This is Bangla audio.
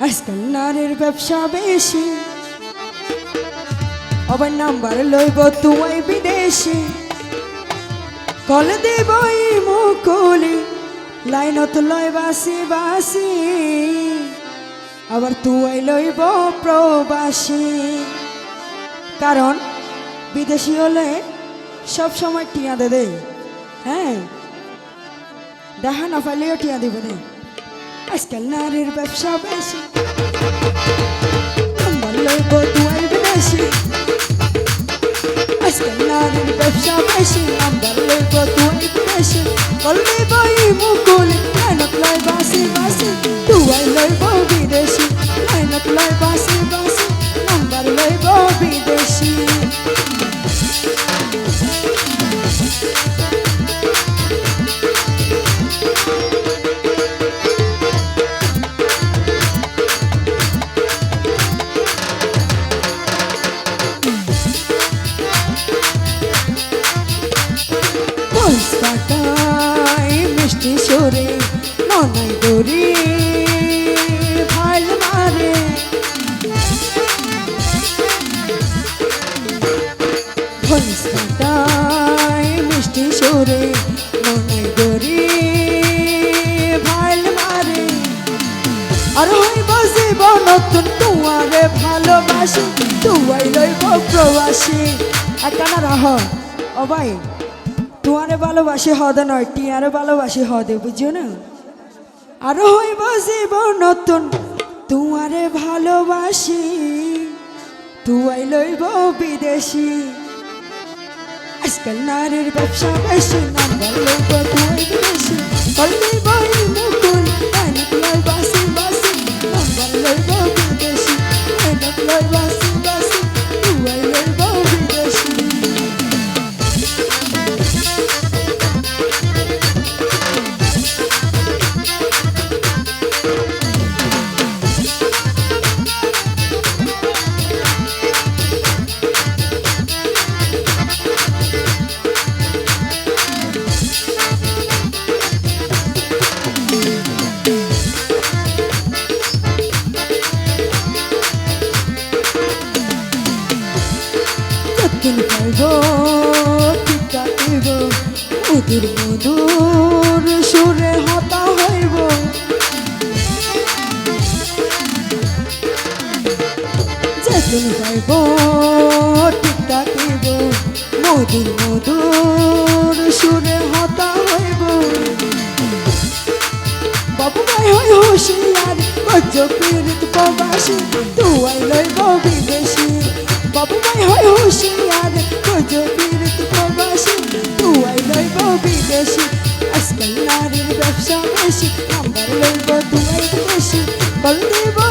আজকাল নারীর ব্যবসা বেশি। আবার নাম্বার লইব তুই বিদেশি। কল দেবই মুকুলি, লাইনত লয় বাসি বাসি আবার তুই লইব প্রবাসী। কারণ বিদেশি হলে সব সময় টিয়া দে হ্যাঁ? দেখা না পাইলেও টিয়া দিব দে আজকাল নারীর ব্যবসা বেশি। নাম্বার লইব তুই বিদেশি আজকাল নারীর ব্যবসা বেশি লয় বাসি বাসি তুই লইব বিদেশি লাইনত লয় বাসি বাসি বিদেশি। সরে মনাই দড়ি ভালো মারে। মিষ্টি সরে মনাই দড়ি ভালো মারে। আর হইব জীবন নতুন তুয়ারে ভালোবাসি তুয়াই লইব প্রবাসী একানা রাহ ও তোমারে ভালোবাসি হদে নয়, টিয়ারে ভালোবাসি হদে বুঝছ না? আর হইব জীবন নতুন, তোমারে ভালোবাসি, তুয়াই লইব বিদেশি। আজকাল নারীর ব্যবসা বেশি নাম্বার বিদেশি বাসি লইব বিদেশি আইনত লই পাইব টিকা দিব মধুর মধুর সুরে হতা হইব। যেদিন পাইব টিকা দিব মধুর মধুর সুরে হইব। বাবু ভাই হুশিয়ার বজ্জ পীড়িত প্রবাসী লইব। বিদেশি আজকাল নারীর ব্যবসা বেশি আমার লইব দুয়ার বেশি বল দেব